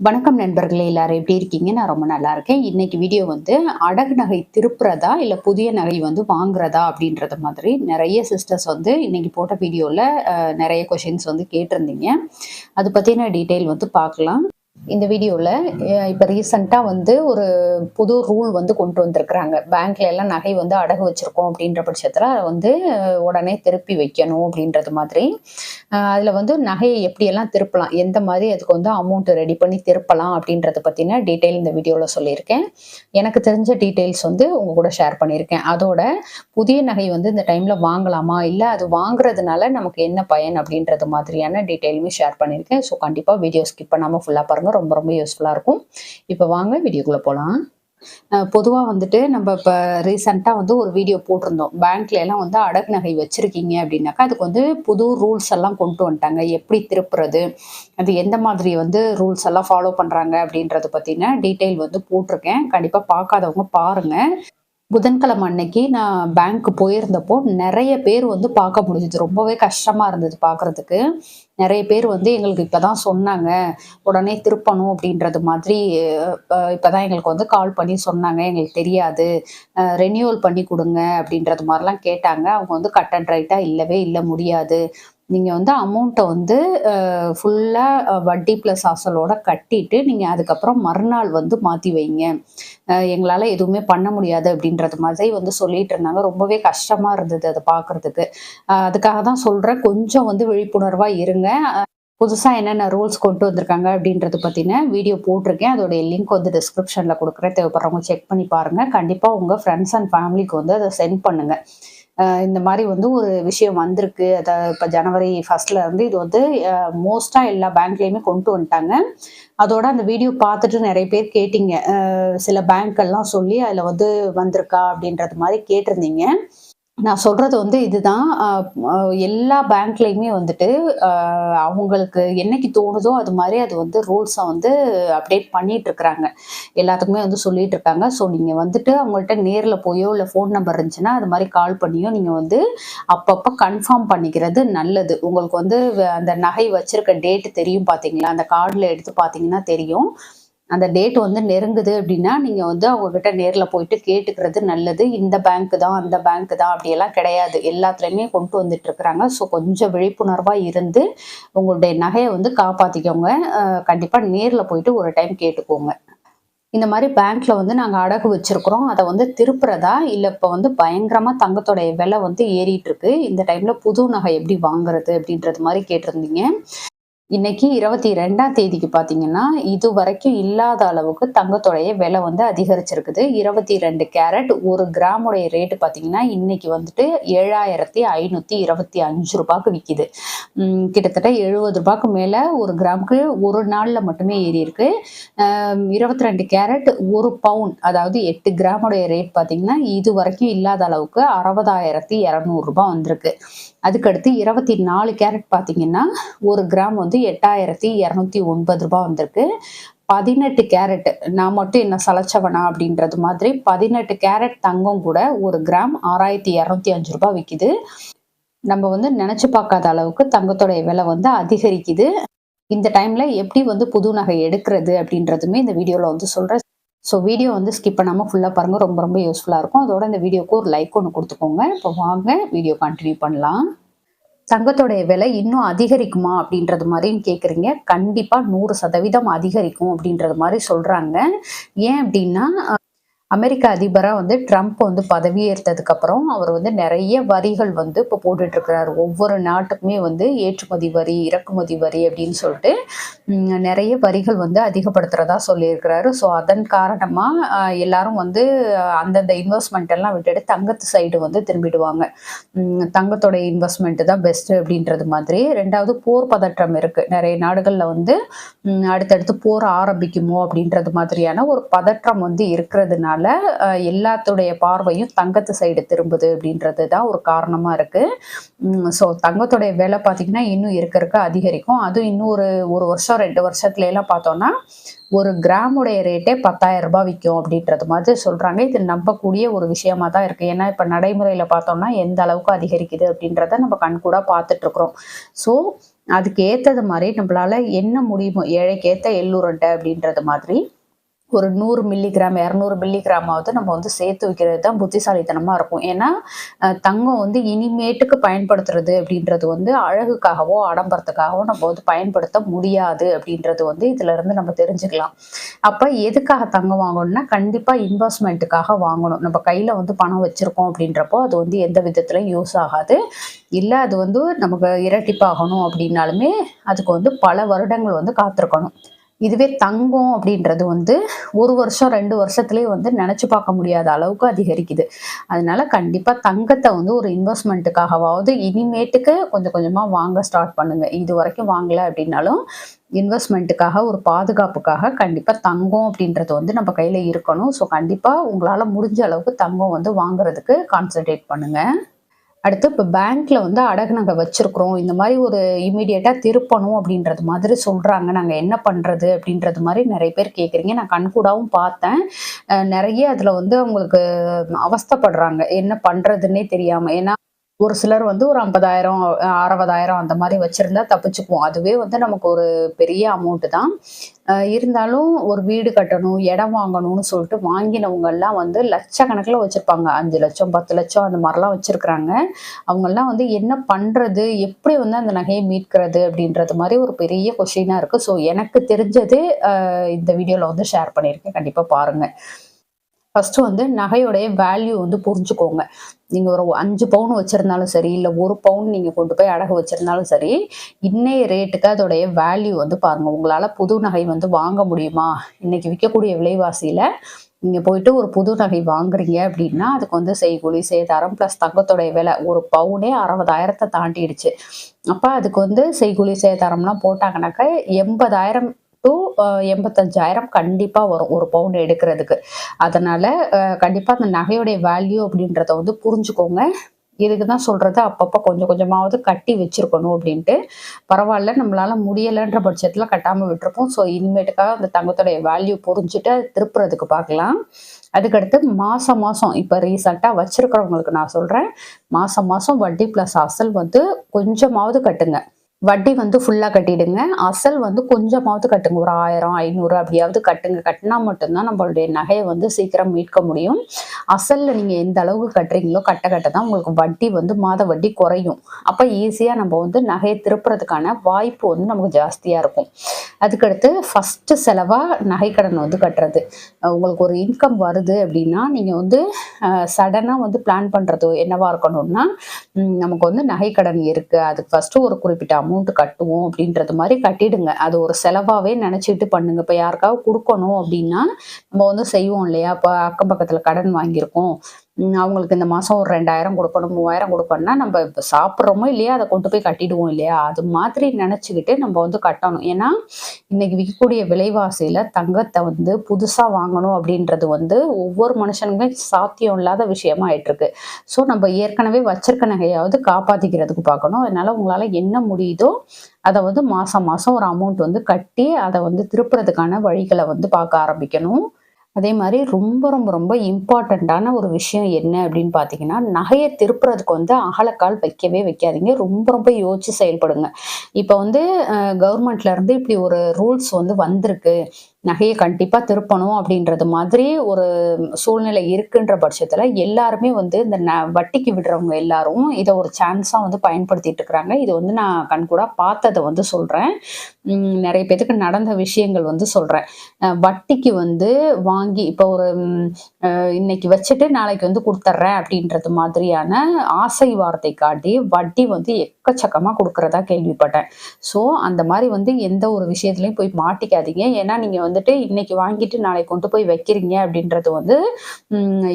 வணக்கம் நண்பர்களே எல்லாரும் எப்படி இருக்கீங்க? நான் ரொம்ப நல்லா இருக்கேன். இன்னைக்கு வீடியோ வந்து அடகு நகை திருப்புறதா? இல்லை புதிய நகை வந்து வாங்குறதா? அப்படின்றத மாதிரி நிறைய சிஸ்டர்ஸ் வந்து இன்னைக்கு போட்ட வீடியோவில் நிறைய கொஷின்ஸ் வந்து கேட்டிருந்தீங்க. அது பற்றின டீட்டெயில் வந்து பார்க்கலாம். இந்த வீடியோவில் இப்போ ரீசண்டாக வந்து ஒரு புது ரூல் வந்து கொண்டு வந்திருக்கிறாங்க. பேங்க்ல எல்லாம் நகை வந்து அடகு வச்சுருக்கோம் அப்படின்ற பட்சத்தில் அதை வந்து உடனே திருப்பி வைக்கணும் அப்படின்றது மாதிரி. அதில் வந்து நகையை எப்படியெல்லாம் திருப்பலாம்? எந்த மாதிரி அதுக்கு வந்து அமௌண்ட் ரெடி பண்ணி திருப்பலாம் அப்படின்றத பற்றின டீட்டெயில் இந்த வீடியோவில் சொல்லியிருக்கேன். எனக்கு தெரிஞ்ச டீட்டெயில்ஸ் வந்து உங்கள் கூட ஷேர் பண்ணியிருக்கேன். அதோட புதிய நகை வந்து இந்த டைமில் வாங்கலாமா? இல்லை அது வாங்குறதுனால நமக்கு என்ன பயன் அப்படின்றது மாதிரியான டீட்டெயிலுமே ஷேர் பண்ணியிருக்கேன். ஸோ கண்டிப்பாக வீடியோ ஸ்கிப் பண்ணாமல் ஃபுல்லாக பாருங்கள் ரொம்ப ரொம்ப யூஸ்ஃபுல்லாக இருக்கும். இப்போ வாங்க வீடியோக்குள்ளே போகலாம் பொதுவாக வந்துட்டு நம்ம இப்போ ரீசெண்டாக வந்து ஒரு வீடியோ போட்டிருந்தோம். பேங்க்ல எல்லாம் வந்து அடகு நகை வச்சுருக்கீங்க அப்படின்னாக்கா அதுக்கு வந்து புது ரூல்ஸ் எல்லாம் கொண்டு வந்துட்டாங்க. எப்படி திருப்புறது அது எந்த மாதிரி வந்து ரூல்ஸ் எல்லாம் ஃபாலோ பண்ணுறாங்க அப்படின்றத பற்றின டீட்டெயில் வந்து போட்டிருக்கேன். கண்டிப்பாக பார்க்காதவங்க பாருங்கள் புதன்கிழமை அன்னைக்கு நான் பேங்க் போயிருந்தப்போ நிறைய பேர் வந்து பார்க்க முடிஞ்சது. ரொம்பவே கஷ்டமாக இருந்தது பார்க்குறதுக்கு. நிறைய பேர் வந்து எங்களுக்கு இப்போ தான் சொன்னாங்க. உடனே திருப்பணும் அப்படின்றது மாதிரி இப்போ தான் எங்களுக்கு வந்து கால் பண்ணி சொன்னாங்க. எங்களுக்கு தெரியாது. ரெனியூவல் பண்ணி கொடுங்க அப்படின்றது மாதிரிலாம் கேட்டாங்க. அவங்க வந்து கட் அண்ட் ரைட்டாக இல்லவே இல்லை முடியாது. நீங்கள் வந்து அமௌண்ட்டை வந்து ஃபுல்லாக வட்டி ப்ளஸ் அசலோட கட்டிட்டு நீங்கள் அதுக்கப்புறம் மறுநாள் வந்து மாற்றி வைங்க. எங்களால் எதுவுமே பண்ண முடியாது அப்படின்றது மாதிரி வந்து சொல்லிட்டு இருந்தாங்க. ரொம்பவே கஷ்டமாக இருந்தது அதை பார்க்குறதுக்கு அதுக்காக தான் சொல்கிறேன் கொஞ்சம் வந்து விழிப்புணர்வாக இருங்க. புதுசாக என்னென்ன ரூல்ஸ் கொண்டு வந்திருக்காங்க அப்படின்றது பற்றின வீடியோ போட்டிருக்கேன். அதோடைய லிங்க் வந்து டிஸ்கிரிப்ஷனில் கொடுக்குறேன். தேவைப்படுறவங்க செக் பண்ணி பாருங்கள் கண்டிப்பாக உங்கள் ஃப்ரெண்ட்ஸ் அண்ட் ஃபேமிலிக்கு வந்து அதை சென்ட் பண்ணுங்கள் இந்த மாதிரி வந்து ஒரு விஷயம் வந்திருக்கு. அதை இப்போ ஜனவரி ஃபர்ஸ்ட்ல இருந்து இது வந்து மோஸ்ட்டாக எல்லா பேங்க்லேயுமே கொண்டு வந்துட்டாங்க. அதோட அந்த வீடியோ பார்த்துட்டு நிறைய பேர் கேட்டிங்க. சில பேங்க் எல்லாம் சொல்லி அதில் வந்து வந்திருக்கா அப்படின்றது மாதிரி கேட்டிருந்தீங்க. நான் சொல்றது வந்து இதுதான். எல்லா பேங்க்லேயுமே வந்துட்டு அவங்களுக்கு என்னைக்கு தோணுதோ அது மாதிரி அது வந்து ரூல்ஸை வந்து அப்டேட் பண்ணிட்டு இருக்கிறாங்க எல்லாத்துக்குமே வந்து சொல்லிட்டு இருக்காங்க. ஸோ நீங்கள் வந்துட்டு அவங்கள்ட்ட நேரில் போயோ இல்லை ஃபோன் நம்பர் இருந்துச்சுன்னா அது மாதிரி கால் பண்ணியோ நீங்கள் வந்து அப்பப்போ கன்ஃபார்ம் பண்ணிக்கிறது நல்லது. உங்களுக்கு வந்து வ- அந்த நகை வச்சிருக்க டேட் தெரியும் பார்த்தீங்களா அந்த கார்டில் எடுத்து பார்த்தீங்கன்னா தெரியும். அந்த டேட் வந்து நெருங்குது அப்படின்னா நீங்கள் வந்து அவங்கக்கிட்ட நேரில் போயிட்டு கேட்டுக்கிறது நல்லது. இந்த பேங்க் தான் அந்த பேங்க் தான் அப்படியெல்லாம் கிடையாது. எல்லாத்துலேயுமே கொண்டு வந்துட்டு இருக்கிறாங்க. ஸோ கொஞ்சம் விழிப்புணர்வாக இருந்து உங்களுடைய நகையை வந்து காப்பாற்றிக்கோங்க கண்டிப்பாக நேரில் போயிட்டு ஒரு டைம் கேட்டுக்கோங்க. இந்த மாதிரி பேங்க்ல வந்து நாங்கள் அடகு வச்சிருக்கிறோம். அதை வந்து திருப்புறதா? இல்லை இப்போ வந்து பயங்கரமாக தங்கத்தோடைய விலை வந்து ஏறிட்டு இருக்கு. இந்த டைம்ல புது நகை எப்படி வாங்குறது அப்படின்றது மாதிரி கேட்டிருந்தீங்க. இன்னைக்கு இருபத்தி ரெண்டாம் தேதிக்கு பார்த்தீங்கன்னா இது வரைக்கும் இல்லாத அளவுக்கு தங்கத்தோடைய விலை வந்து அதிகரிச்சிருக்குது. இருபத்தி ரெண்டு கேரட் ஒரு கிராமுடைய ரேட்டு பார்த்தீங்கன்னா இன்னைக்கு வந்துட்டு ஏழாயிரத்தி ஐநூற்றி இருபத்தி அஞ்சு ரூபாய்க்கு விற்கிது கிட்டத்தட்ட எழுபது ரூபாய்க்கு மேலே ஒரு கிராமுக்கு ஒரு நாளில் மட்டுமே ஏறி இருக்கு. இருபத்தி ரெண்டு கேரட் ஒரு பவுன் அதாவது எட்டு கிராமுடைய ரேட் பார்த்தீங்கன்னா இது வரைக்கும் இல்லாத அளவுக்கு அறுபதாயிரத்தி இரநூறுபா வந்திருக்கு. அதுக்கடுத்து இருபத்தி நாலு கேரட் பார்த்தீங்கன்னா ஒரு கிராம் வந்து எட்டாயிரத்தி இரநூத்தி ஒன்பது ரூபாய் வந்திருக்கு. பதினெட்டு கேரட் நான் மட்டும் என்ன சளைச்சவனா அப்படின்றது மாதிரி பதினெட்டு கேரட் தங்கம் கூட ஒரு கிராம் ஆறாயிரத்தி இரநூத்தி அஞ்சு ரூபாய் விற்கிது நம்ம வந்து நினைச்சு பார்க்காத அளவுக்கு தங்கத்தோடைய விலை வந்து அதிகரிக்குது. இந்த டைம்ல எப்படி வந்து புது நகை எடுக்கிறது அப்படின்றதுமே இந்த வீடியோல வந்து சொல்றேன். ஸோ வீடியோ வந்து ஸ்கிப் பண்ணாமல் ஃபுல்லாக பாருங்கள் ரொம்ப ரொம்ப யூஸ்ஃபுல்லாக இருக்கும். அதோட இந்த வீடியோக்கு ஒரு லைக் ஒன்று கொடுத்துக்கோங்க. இப்போ வாங்க வீடியோ கண்டினியூ பண்ணலாம். தங்கத்தோடைய விலை இன்னும் அதிகரிக்குமா அப்படின்றது மாதிரியும் கேட்குறீங்க கண்டிப்பாக நூறு சதவீதம் அதிகரிக்கும் அப்படின்றது மாதிரி சொல்கிறாங்க ஏன் அப்படின்னா அமெரிக்க அதிபராக வந்து ட்ரம்ப் வந்து பதவியேற்றதுக்கு அப்புறம் அவர் வந்து நிறைய வரிகள் வந்து இப்போ போட்டுட்டு இருக்கிறாரு ஒவ்வொரு நாட்டுக்குமே வந்து ஏற்றுமதி வரி இறக்குமதி வரி அப்படின்னு சொல்லிட்டு நிறைய வரிகள் வந்து அதிகப்படுத்துறதா சொல்லியிருக்கிறாரு. ஸோ அதன் காரணமாக எல்லாரும் வந்து அந்தந்த இன்வெஸ்ட்மெண்ட் எல்லாம் விட்டுட்டு தங்கத்து சைடு வந்து திரும்பிடுவாங்க. தங்கத்தோட இன்வெஸ்ட்மெண்ட் தான் பெஸ்ட் அப்படின்றது மாதிரி. ரெண்டாவது போர் பதற்றம் இருக்கு. நிறைய நாடுகளில் வந்து அடுத்தடுத்து போர் ஆரம்பிக்குமோ அப்படின்றது மாதிரியான ஒரு பதற்றம் வந்து இருக்கிறதுனால இருக்கிறதுனால எல்லாத்துடைய பார்வையும் தங்கத்து சைடு திரும்புது அப்படின்றது தான் ஒரு காரணமாக இருக்குது ஸோ தங்கத்துடைய விலை பார்த்தீங்கன்னா இன்னும் இருக்க இருக்க அதிகரிக்கும். அதுவும் இன்னும் ஒரு ஒரு வருஷம் ரெண்டு வருஷத்துல எல்லாம் பார்த்தோம்னா ஒரு கிராமுடைய ரேட்டே பத்தாயிரம் ரூபாய் விற்கும் அப்படின்றது மாதிரி சொல்கிறாங்க இது நம்பக்கூடிய ஒரு விஷயமா தான் இருக்குது ஏன்னா இப்போ நடைமுறையில் பார்த்தோம்னா எந்த அளவுக்கு அதிகரிக்குது அப்படின்றத நம்ம கண்கூட பார்த்துட்ருக்குறோம் ஸோ அதுக்கு ஏற்றது மாதிரி நம்மளால் என்ன முடியுமோ ஏழைக்கு ஏற்ற எள்ளுருண்டை அப்படின்றது மாதிரி ஒரு நூறு மில்லிகிராம் இரநூறு மில்லிகிராமாவது நம்ம வந்து சேர்த்து வைக்கிறது தான் புத்திசாலித்தனமாக இருக்கும். ஏன்னா தங்கம் வந்து இனிமேட்டுக்கு பயன்படுத்துறது அப்படின்றது வந்து அழகுக்காகவோ ஆடம்பரத்துக்காகவோ நம்ம வந்து பயன்படுத்த முடியாது அப்படின்றது வந்து இதுல இருந்து நம்ம தெரிஞ்சுக்கலாம். அப்போ எதுக்காக தங்கம் வாங்கணும்னா கண்டிப்பாக இன்வெஸ்ட்மெண்ட்டுக்காக வாங்கணும். நம்ம கையில் வந்து பணம் வச்சுருக்கோம் அப்படின்றப்போ அது வந்து எந்த விதத்துலையும் யூஸ் ஆகாது. இல்லை அது வந்து நமக்கு இரட்டிப்பாகணும் அப்படின்னாலுமே அதுக்கு வந்து பல வருடங்கள் வந்து காத்திருக்கணும். இதுவே தங்கம் அப்படின்றது வந்து ஒரு வருஷம் ரெண்டு வருஷத்துலேயே வந்து நினச்சி பார்க்க முடியாத அளவுக்கு அதிகரிக்குது. அதனால கண்டிப்பாக தங்கத்தை வந்து ஒரு இன்வெஸ்ட்மெண்ட்டுக்காகவாவது இனிமேட்டுக்கு கொஞ்சம் கொஞ்சமாக வாங்க ஸ்டார்ட் பண்ணுங்க. இது வரைக்கும் வாங்கலை அப்படின்னாலும் இன்வெஸ்ட்மெண்ட்டுக்காக ஒரு பாதுகாப்புக்காக கண்டிப்பாக தங்கம் அப்படின்றது வந்து நம்ம கையில் இருக்கணும். ஸோ கண்டிப்பாக உங்களால் முடிஞ்ச அளவுக்கு தங்கம் வந்து வாங்குறதுக்கு கான்சன்ட்ரேட் பண்ணுங்கள் அடுத்து இப்போ பேங்க்கில் வந்து அடகு நாங்கள் வச்சுருக்குறோம். இந்த மாதிரி ஒரு இமீடியட்டாக திருப்பணும் அப்படின்றது மாதிரி சொல்கிறாங்க நாங்கள் என்ன பண்ணுறது அப்படின்றது மாதிரி நிறைய பேர் கேட்குறீங்க நான் கண்கூடாவும் பார்த்தேன். நிறைய அதில் வந்து அவங்களுக்கு அவஸ்தப்படுறாங்க. என்ன பண்ணுறதுன்னே தெரியாமல் ஏன்னா ஒரு சிலர் வந்து ஒரு ஐம்பதாயிரம் அறுபதாயிரம் அந்த மாதிரி வச்சுருந்தா தப்பிச்சுக்குவோம். அதுவே வந்து நமக்கு ஒரு பெரிய அமௌண்ட்டு தான். இருந்தாலும் ஒரு வீடு கட்டணும் இடம் வாங்கணும்னு சொல்லிட்டு வாங்கினவங்கெல்லாம் வந்து லட்சக்கணக்கில் வச்சுருப்பாங்க. அஞ்சு லட்சம் பத்து லட்சம் அந்த மாதிரிலாம் வச்சுருக்குறாங்க. அவங்கெல்லாம் வந்து என்ன பண்ணுறது எப்படி வந்து அந்த நகையை மீட்கிறது அப்படின்றது மாதிரி ஒரு பெரிய கொஷினாக இருக்குது ஸோ எனக்கு தெரிஞ்சது இந்த வீடியோவில் வந்து ஷேர் பண்ணியிருக்கேன். கண்டிப்பாக பாருங்கள் ஃபஸ்ட்டு வந்து நகையுடைய வேல்யூ வந்து புரிஞ்சுக்கோங்க. நீங்கள் ஒரு அஞ்சு பவுன் வச்சுருந்தாலும் சரி இல்லை ஒரு பவுன் நீங்கள் கொண்டு போய் அடகு வச்சுருந்தாலும் சரி இன்னைய ரேட்டுக்கு அதோடைய வேல்யூ வந்து பாருங்கள் உங்களால் புது நகை வந்து வாங்க முடியுமா? இன்றைக்கி விற்கக்கூடிய விலைவாசியில் நீங்கள் போயிட்டு ஒரு புது நகை வாங்குறீங்க அப்படின்னா அதுக்கு வந்து செய்கூலி சேதாரம் ப்ளஸ் தங்கத்தோடைய விலை ஒரு பவுனே அறுபதாயிரத்தை தாண்டிடுச்சு. அப்போ அதுக்கு வந்து செய்கூலி சேதாரம்லாம் போட்டாங்கனாக்கா எண்பதாயிரம் டு எண்பத்தஞ்சாயிரம் கண்டிப்பாக வரும் ஒரு பவுன் எடுக்கிறதுக்கு. அதனால் கண்டிப்பாக அந்த நகையுடைய வேல்யூ அப்படின்றத வந்து புரிஞ்சுக்கோங்க. இதுக்கு தான் சொல்கிறது அப்பப்போ கொஞ்சம் கொஞ்சமாவது கட்டி வச்சுருக்கணும் அப்படின்ட்டு. பரவாயில்ல நம்மளால் முடியலைன்ற பட்சத்தில் கட்டாமல் விட்டுருப்போம். ஸோ இனிமேட்டுக்காக அந்த தங்கத்துடைய வேல்யூ புரிஞ்சுட்டு திருப்புறதுக்கு பார்க்கலாம். அதுக்கடுத்து மாதம் மாதம் இப்போ ரீசெண்டாக வச்சுருக்கிறவங்களுக்கு நான் சொல்கிறேன் மாதம் மாதம் வட்டி ப்ளஸ் அசல் வந்து கொஞ்சமாவது கட்டுங்க. வட்டி வந்து ஃபுல்லாக கட்டிடுங்க. அசல் வந்து கொஞ்சமாவது கட்டுங்க. ஒரு ஆயிரம் ஐநூறு அப்படியாவது கட்டுங்க. கட்டினா மட்டும்தான் நம்மளுடைய நகையை வந்து சீக்கிரம் மீட்க முடியும். அசலில் நீங்கள் எந்த அளவுக்கு கட்டுறீங்களோ கட்ட கட்ட தான் உங்களுக்கு வட்டி வந்து மாத வட்டி குறையும். அப்போ ஈஸியாக நம்ம வந்து நகையை திருப்புறதுக்கான வாய்ப்பு வந்து நமக்கு ஜாஸ்தியாக இருக்கும். அதுக்கடுத்து ஃபஸ்ட்டு செலவாக நகைக்கடன் வந்து கட்டுறது. உங்களுக்கு ஒரு இன்கம் வருது அப்படின்னா நீங்கள் வந்து சடனாக வந்து பிளான் பண்ணுறது என்னவாக இருக்கணும்னா நமக்கு வந்து நகைக்கடன் இருக்குது அதுக்கு ஃபஸ்ட்டு ஒரு குறிப்பிட்ட அமௌண்ட் கட்டுவோம் அப்படின்றது மாதிரி கட்டிடுங்க. அது ஒரு செலவாகவே நினச்சிட்டு பண்ணுங்க. இப்போ யாருக்காவது கொடுக்கணும் அப்படின்னா நம்ம வந்து செய்வோம் இல்லையா? இப்போ அக்கம் பக்கத்தில் கடன் வாங்கியிருக்கோம். அவங்களுக்கு இந்த மாதம் ஒரு ரெண்டாயிரம் கொடுக்கணும் மூவாயிரம் கொடுக்கணும்னா நம்ம இப்போ சாப்பிட்றோமோ இல்லையா அதை கொண்டு போய் கட்டிடுவோம் இல்லையா? அது மாதிரி நினச்சிக்கிட்டு நம்ம வந்து கட்டணும். ஏன்னா இன்னைக்கு விற்கக்கூடிய விலைவாசியில் தங்கத்தை வந்து புதுசாக வாங்கணும் அப்படின்றது வந்து ஒவ்வொரு மனுஷனுக்குமே சாத்தியம் இல்லாத விஷயமா ஆயிட்டுருக்கு ஸோ நம்ம ஏற்கனவே வச்சிருக்க நகையாவது காப்பாற்றிக்கிறதுக்கு பார்க்கணும். அதனால் உங்களால் என்ன முடியுதோ அதை வந்து மாதம் மாதம் ஒரு அமௌண்ட் வந்து கட்டி அதை வந்து திருப்புறதுக்கான வழிகளை வந்து பார்க்க ஆரம்பிக்கணும். அதே மாதிரி ரொம்ப ரொம்ப ரொம்ப இம்பார்ட்டண்ட்டான ஒரு விஷயம் என்ன அப்படின்னு பார்த்தீங்கன்னா நகையை திருப்புறதுக்கு வந்து அகலக்கால் வைக்கவே வைக்காதீங்க. ரொம்ப ரொம்ப யோசிச்சு செயல்படுங்க. இப்போ வந்து கவர்மெண்ட்ல இருந்து இப்படி ஒரு ரூல்ஸ் வந்து வந்திருக்கு. நகையை கண்டிப்பாக திருப்பணும் அப்படின்றது மாதிரி ஒரு சூழ்நிலை இருக்குன்ற பட்சத்தில் எல்லாருமே வந்து இந்த ந வட்டிக்கு விடுறவங்க எல்லாரும் இதை ஒரு சான்ஸாக வந்து பயன்படுத்திட்டு இருக்கிறாங்க. இது வந்து நான் கண்கூடாக பார்த்ததை வந்து சொல்கிறேன் நிறைய பேத்துக்கு நடந்த விஷயங்கள் வந்து சொல்கிறேன் வட்டிக்கு வந்து வாங்கி இப்போ ஒரு இன்னைக்கு வச்சுட்டு நாளைக்கு வந்து கொடுத்துட்றேன் அப்படின்றது மாதிரியான ஆசை வார்த்தை காட்டி வட்டி வந்து எக்கச்சக்கமாக கொடுக்குறதா கேள்விப்பட்டேன். ஸோ அந்த மாதிரி வந்து எந்த ஒரு விஷயத்துலையும் போய் மாட்டிக்காதீங்க. ஏன்னா நீங்கள் வந்து வந்துட்டு இன்னைக்கு வாங்கிட்டு நாளைக்கு கொண்டு போய் வைக்கிறீங்க அப்படின்றது வந்து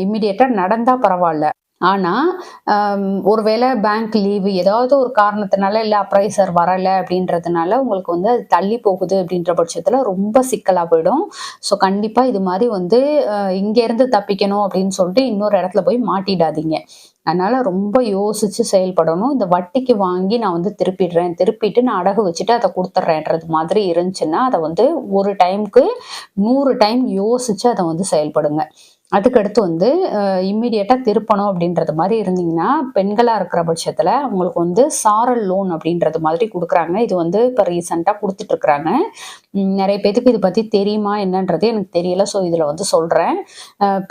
இம்மிடியேட்டாக நடந்தால் பரவாயில்ல. ஆனால் ஒருவேளை பேங்க் லீவு ஏதாவது ஒரு காரணத்தினால இல்லை அப்ரைசர் வரலை அப்படின்றதுனால உங்களுக்கு வந்து அது தள்ளி போகுது அப்படின்ற பட்சத்தில் ரொம்ப சிக்கலாக போயிடும். ஸோ கண்டிப்பாக இது மாதிரி வந்து இங்கேருந்து தப்பிக்கணும் அப்படின்னு சொல்லிட்டு இன்னொரு இடத்துல போய் மாட்டிடாதீங்க. அதனால் ரொம்ப யோசித்து செயல்படணும். இந்த வட்டிக்கு வாங்கி நான் வந்து திருப்பிடுறேன். திருப்பிட்டு நான் அடகு வச்சுட்டு அதை கொடுத்துட்றேன்றது மாதிரி இருந்துச்சுன்னா அதை வந்து ஒரு டைமுக்கு நூறு டைம் யோசித்து அதை வந்து செயல்படுங்க. அதுக்கடுத்து வந்து இம்மிடியேட்டாக திருப்பணும் அப்படின்றது மாதிரி இருந்தீங்கன்னா பெண்களாக இருக்கிற பட்சத்தில் அவங்களுக்கு வந்து சாரல் லோன் அப்படின்றது மாதிரி கொடுக்குறாங்க. இது வந்து இப்போ ரீசெண்டாக கொடுத்துட்ருக்குறாங்க. நிறைய பேத்துக்கு இதை பற்றி தெரியுமா என்னன்றது எனக்கு தெரியல. ஸோ இதில் வந்து சொல்கிறேன்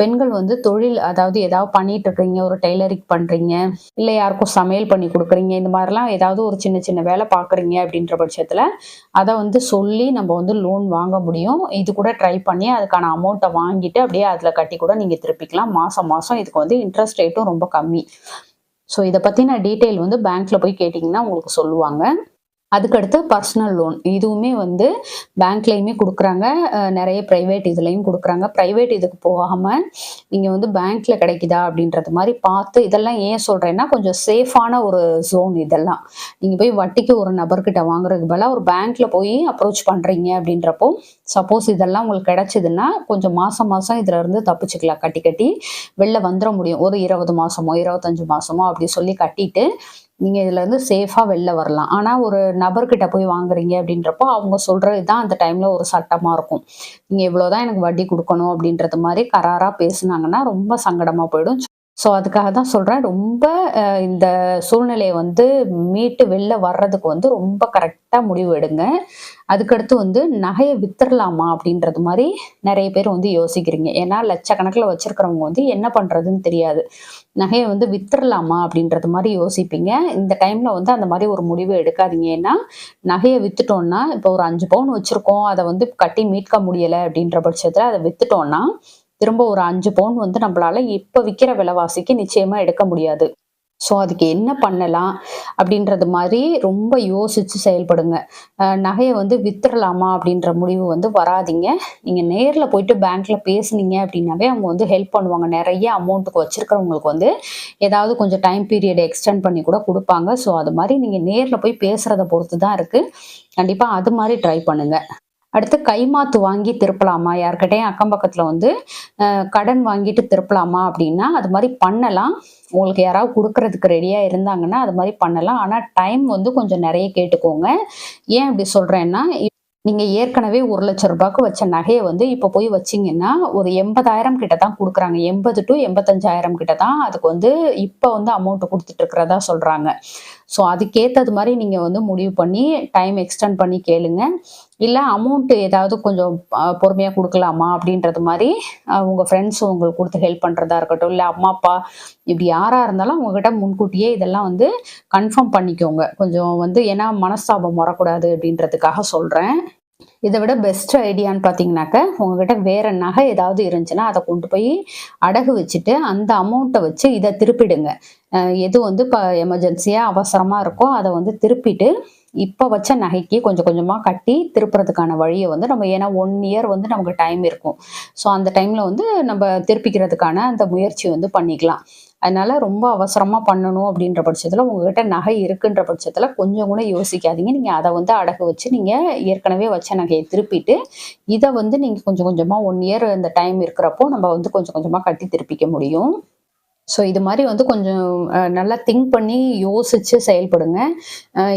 பெண்கள் வந்து தொழில் அதாவது ஏதாவது பண்ணிட்டு ஒரு டெய்லரிங் பண்ணுறீங்க இல்லை யாருக்கும் சமையல் பண்ணி கொடுக்குறீங்க இந்த மாதிரிலாம் ஏதாவது ஒரு சின்ன சின்ன வேலை பார்க்குறீங்க அப்படின்ற பட்சத்தில் அதை வந்து சொல்லி நம்ம வந்து லோன் வாங்க முடியும். இது கூட ட்ரை பண்ணி அதுக்கான அமௌண்ட்டை வாங்கிட்டு அப்படியே அதில் கட்டி கூட நீங்கள் திருப்பிக்கலாம். மாதம் மாதம் இதுக்கு வந்து இன்ட்ரெஸ்ட் ரேட்டும் ரொம்ப கம்மி. ஸோ இதை பற்றின டீட்டெயில் வந்து பேங்க்கில் போய் கேட்டிங்கன்னா உங்களுக்கு சொல்லுவாங்க. அதுக்கடுத்து பர்சனல் லோன் இதுவுமே வந்து பேங்க்லேயுமே கொடுக்குறாங்க. நிறைய ப்ரைவேட் இதுலேயும் கொடுக்குறாங்க. ப்ரைவேட் இதுக்கு போகாமல் நீங்கள் வந்து பேங்க்கில் கிடைக்குதா அப்படின்றது மாதிரி பார்த்து இதெல்லாம் ஏன் சொல்கிறேன்னா கொஞ்சம் சேஃபான ஒரு ஜோன் இதெல்லாம். நீங்கள் போய் வட்டிக்கு ஒரு நபர்கிட்ட வாங்குறதுக்கு பதிலாக ஒரு பேங்க்கில் போய் அப்ரோச் பண்ணுறீங்க அப்படின்றப்போ சப்போஸ் இதெல்லாம் உங்களுக்கு கிடச்சிதுன்னா கொஞ்சம் மாதம் மாதம் இதில் இருந்து தப்பிச்சுக்கலாம். கட்டி கட்டி வெளில வந்துட முடியும். ஒரு இருபது மாதமோ இருபத்தஞ்சு மாதமோ அப்படி சொல்லி கட்டிட்டு நீங்கள் இதில் இருந்து சேஃபாக வெளில வரலாம். ஆனால் ஒரு நபர்கிட்ட போய் வாங்குறீங்க அப்படின்றப்போ அவங்க சொல்கிறது தான் அந்த டைமில் ஒரு சட்டமாக இருக்கும். நீங்கள் இவ்வளோ தான் எனக்கு வட்டி கொடுக்கணும் அப்படின்றது மாதிரி கராராக பேசுனாங்கன்னா ரொம்ப சங்கடமாக போயிடும். ஸோ அதுக்காக தான் சொல்கிறேன் ரொம்ப இந்த சூழ்நிலையை வந்து மீட்டு வெளில வர்றதுக்கு வந்து ரொம்ப கரெக்டாக முடிவு எடுங்க. அதுக்கடுத்து வந்து நகையை வித்துடலாமா அப்படின்றது மாதிரி நிறைய பேர் வந்து யோசிக்கிறீங்க. ஏன்னா லட்சக்கணக்கில் வச்சுருக்கிறவங்க வந்து என்ன பண்ணுறதுன்னு தெரியாது. நகையை வந்து வித்துடலாமா அப்படின்றது மாதிரி யோசிப்பீங்க. இந்த டைமில் வந்து அந்த மாதிரி ஒரு முடிவு எடுக்காதீங்க. ஏன்னா நகையை வித்துட்டோம்னா இப்போ ஒரு அஞ்சு பவுன் வச்சுருக்கோம். அதை வந்து கட்டி மீட்க முடியலை அப்படின்ற பட்சத்தில் அதை வித்துட்டோம்னா திரும்ப ஒரு அஞ்சு பவுன் வந்து நம்மளால இப்போ விற்கிற விலைவாசிக்கு நிச்சயமா எடுக்க முடியாது. ஸோ அதுக்கு என்ன பண்ணலாம் அப்படின்றது மாதிரி ரொம்ப யோசித்து செயல்படுங்க. நகையை வந்து வித்துடலாமா அப்படின்ற முடிவு வந்து வராதிங்க. நீங்கள் நேரில் போயிட்டு பேங்க்கில் பேசுனீங்க அப்படின்னாவே அவங்க வந்து ஹெல்ப் பண்ணுவாங்க. நிறைய அமௌண்ட்டுக்கு வச்சுருக்கிறவங்களுக்கு வந்து ஏதாவது கொஞ்சம் டைம் பீரியட் எக்ஸ்டெண்ட் பண்ணி கூட கொடுப்பாங்க. ஸோ அது மாதிரி நீங்கள் நேரில் போய் பேசுகிறத பொறுத்து தான் இருக்குது கண்டிப்பாக அது மாதிரி ட்ரை பண்ணுங்கள் அடுத்து கைமாத்து வாங்கி திருப்பலாமா? யார்கிட்டையும் அக்கம் பக்கத்தில் வந்து கடன் வாங்கிட்டு திருப்பலாமா அப்படின்னா அது மாதிரி பண்ணலாம். உங்களுக்கு யாராவது கொடுக்கறதுக்கு ரெடியாக இருந்தாங்கன்னா அது மாதிரி பண்ணலாம். ஆனால் டைம் வந்து கொஞ்சம் நிறைய கேட்டுக்கோங்க. ஏன் அப்படி சொல்கிறேன்னா நீங்கள் ஏற்கனவே ஒரு லட்ச ரூபாய்க்கு வச்ச நகையை வந்து இப்போ போய் வச்சிங்கன்னா ஒரு எண்பதாயிரம் கிட்ட தான் கொடுக்குறாங்க. எண்பது டு எண்பத்தஞ்சாயிரம் கிட்ட தான் அதுக்கு வந்து இப்போ வந்து அமௌண்ட் கொடுத்துட்டு இருக்கிறதா சொல்கிறாங்க ஸோ அதுக்கேற்றது மாதிரி நீங்கள் வந்து முடிவு பண்ணி டைம் எக்ஸ்டெண்ட் பண்ணி கேளுங்க. இல்லை அமௌண்ட்டு ஏதாவது கொஞ்சம் பொறுமையாக கொடுக்கலாமா? அப்படின்றது மாதிரி உங்கள் ஃப்ரெண்ட்ஸ் உங்களுக்கு கொடுத்து ஹெல்ப் பண்ணுறதா இருக்கட்டும் இல்லை அம்மா அப்பா இப்படி யாராக இருந்தாலும் அவங்கக்கிட்ட முன்கூட்டியே இதெல்லாம் வந்து கன்ஃபார்ம் பண்ணிக்கோங்க. கொஞ்சம் வந்து ஏன்னா மனஸ்தாபம் வரக்கூடாது அப்படின்றதுக்காக சொல்கிறேன் இதை விட பெஸ்ட் ஐடியான்னு பார்த்தீங்கன்னாக்க உங்ககிட்ட வேற நகை ஏதாவது இருந்துச்சுன்னா அதை கொண்டு போய் அடகு வச்சுட்டு அந்த அமௌண்ட்டை வச்சு இதை திருப்பிடுங்க. எது வந்து இப்போ எமர்ஜென்சியாக அவசரமாக இருக்கோ அதை வந்து திருப்பிட்டு இப்போ வச்ச நகைக்கு கொஞ்சம் கொஞ்சமாக கட்டி திருப்புறதுக்கான வழியை வந்து நம்ம ஏன்னா ஒன் இயர் வந்து நமக்கு டைம் இருக்கும். ஸோ அந்த டைமில் வந்து நம்ம திருப்பிக்கிறதுக்கான அந்த முயற்சி வந்து பண்ணிக்கலாம். அதனால ரொம்ப அவசரமாக பண்ணணும் அப்படின்ற பட்சத்தில் உங்ககிட்ட நகை இருக்குன்ற பட்சத்தில் கொஞ்சம் கூட யோசிக்காதீங்க. நீங்கள் அதை வந்து அடகு வச்சு நீங்கள் ஏற்கனவே வச்ச நகையை திருப்பிட்டு இதை வந்து நீங்கள் கொஞ்சம் கொஞ்சமாக ஒன் இயர் இந்த டைம் இருக்கிறப்போ நம்ம வந்து கொஞ்சம் கொஞ்சமாக கட்டி திருப்பிக்க முடியும். ஸோ இது மாதிரி வந்து கொஞ்சம் நல்லா திங்க் பண்ணி யோசித்து செயல்படுங்க.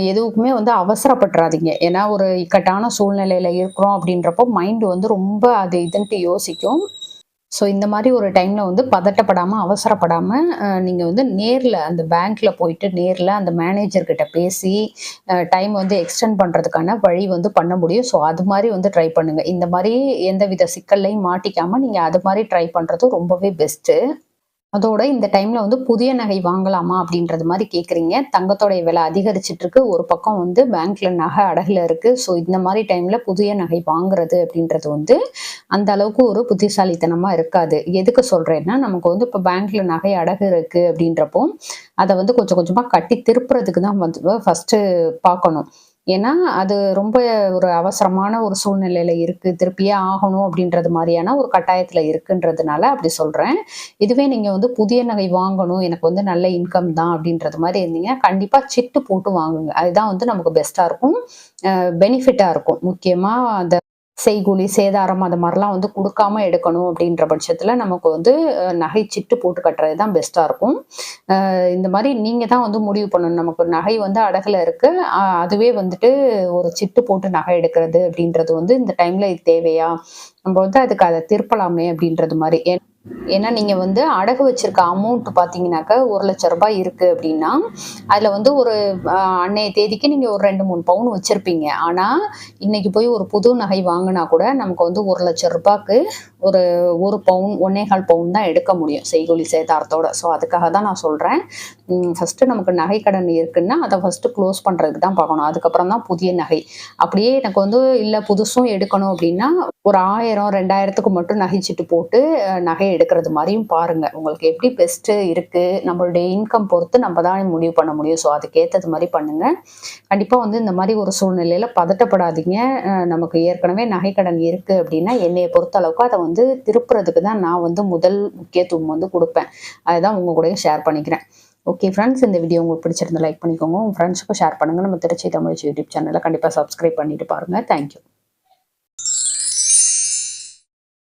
எதுவுக்குமே வந்து அவசரப்பட்டுறாதீங்க. ஏன்னா ஒரு இக்கட்டான சூழ்நிலையில் இருக்கிறோம் அப்படின்றப்போ மைண்டு வந்து ரொம்ப அது இதுன்ட்டு யோசிக்கும். ஸோ இந்த மாதிரி ஒரு டைமில் வந்து பதட்டப்படாமல் அவசரப்படாமல் நீங்கள் வந்து நேரில் அந்த பேங்க்கில் போயிட்டு நேரில் அந்த மேனேஜர்கிட்ட பேசி டைம் வந்து எக்ஸ்டெண்ட் பண்ணுறதுக்கான வழி வந்து பண்ண முடியும். ஸோ அது மாதிரி வந்து ட்ரை பண்ணுங்கள் இந்த மாதிரி எந்த வித சிக்கல்லையும் மாட்டிக்காமல் நீங்கள் அது மாதிரி ட்ரை பண்ணுறது ரொம்பவே பெஸ்ட்டு அதோட இந்த டைம்ல வந்து புதிய நகை வாங்கலாமா அப்படின்றது மாதிரி கேட்குறீங்க தங்கத்தோடைய விலை அதிகரிச்சிட்டு இருக்கு ஒரு பக்கம் வந்து பேங்க்ல நகை அடகுல இருக்கு. ஸோ இந்த மாதிரி டைம்ல புதிய நகை வாங்குறது அப்படின்றது வந்து அந்த அளவுக்கு ஒரு புத்திசாலித்தனமா இருக்காது. எதுக்கு சொல்றேன்னா நமக்கு வந்து இப்போ பேங்க்ல நகை அடகு இருக்கு அப்படின்றப்போ அதை வந்து கொஞ்சம் கொஞ்சமா கட்டி திருப்புறதுக்கு தான் வந்து ஃபர்ஸ்ட் பார்க்கணும். ஏன்னா அது ரொம்ப ஒரு அவசரமான ஒரு சூழ்நிலையில இருக்கு. திருப்பியே ஆகணும் அப்படின்றது மாதிரியான ஒரு கட்டாயத்துல இருக்குன்றதுனால அப்படி சொல்றேன். இதுவே நீங்க வந்து புதிய நகை வாங்கணும். எனக்கு வந்து நல்ல இன்கம் தான் அப்படின்றது மாதிரி இருந்தீங்க. கண்டிப்பா சிட்டு போட்டு வாங்குங்க. அதுதான் வந்து நமக்கு பெஸ்டா இருக்கும். பெனிஃபிட்டா இருக்கும். முக்கியமா அந்த செய்கூலி சேதாரம் அது மாதிரிலாம் வந்து கொடுக்காம எடுக்கணும் அப்படின்ற பட்சத்தில் நமக்கு வந்து நகை சிட்டு போட்டு கட்டுறது தான் பெஸ்ட்டாக இருக்கும். இந்த மாதிரி நீங்கள் தான் வந்து முடிவு பண்ணணும். நமக்கு நகை வந்து அடகில் இருக்குது அதுவே வந்துட்டு ஒரு சிட்டு போட்டு நகை எடுக்கிறது அப்படின்றது வந்து இந்த டைமில் இது தேவையா? நம்ம வந்து அதுக்கு அதை திருப்பலாமே அப்படின்றது மாதிரி. ஏன் ஏன்னா நீங்கள் வந்து அடகு வச்சிருக்க அமௌண்ட் பார்த்தீங்கன்னாக்கா ஒரு லட்ச ரூபாய் இருக்குது அப்படின்னா அதில் வந்து ஒரு அன்னைய தேதிக்கு நீங்கள் ஒரு ரெண்டு மூணு பவுன் வச்சுருப்பீங்க. ஆனால் இன்னைக்கு போய் ஒரு புது நகை வாங்கினா கூட நமக்கு வந்து ஒரு லட்ச ரூபாய்க்கு ஒரு ஒரு பவுன் ஒன்னே கால் பவுன் தான் எடுக்க முடியும் செய்கூலி சேதாரத்தோட. ஸோ அதுக்காக தான் நான் சொல்கிறேன் ஃபஸ்ட்டு நமக்கு நகை கடன் இருக்குன்னா அதை ஃபர்ஸ்ட் க்ளோஸ் பண்ணுறதுக்கு தான் பார்க்கணும். அதுக்கப்புறம் தான் புதிய நகை. அப்படியே எனக்கு வந்து இல்லை புதுசும் எடுக்கணும் அப்படின்னா ஒரு ஆயிரம் ரெண்டாயிரத்துக்கு மட்டும் நகைச்சிட்டு போட்டு நகை எடுக்கிறது மாதிரியும் பாருங்க. உங்களுக்கு எப்படி பெஸ்ட்டு இருக்கு நம்மளுடைய இன்கம் பொறுத்து நம்ம தான் முடிவு பண்ண முடியும். ஸோ அதுக்கேற்றது மாதிரி பண்ணுங்க. கண்டிப்பாக வந்து இந்த மாதிரி ஒரு சூழ்நிலையில பதட்டப்படாதீங்க. நமக்கு ஏற்கனவே நகைக்கடன் இருக்கு அப்படின்னா என்னைய பொறுத்த அளவுக்கு அதை வந்து திருப்புறதுக்கு தான் நான் வந்து முதல் முக்கியத்துவம் வந்து கொடுப்பேன். அதுதான் உங்க கூட ஷேர் பண்ணிக்கிறேன். ஓகே ஃப்ரெண்ட்ஸ் இந்த வீடியோ உங்களுக்கு பிடிச்சிருந்தா லைக் பண்ணிக்கோங்க. உங்கள் ஃப்ரெண்ட்ஸுக்கும் ஷேர் பண்ணுங்கள் நம்ம திருச்சி தமிழ் யூடியூப் சேனலில் கண்டிப்பாக சப்ஸ்கிரைப் பண்ணிட்டு பாருங்கள் தேங்க்யூ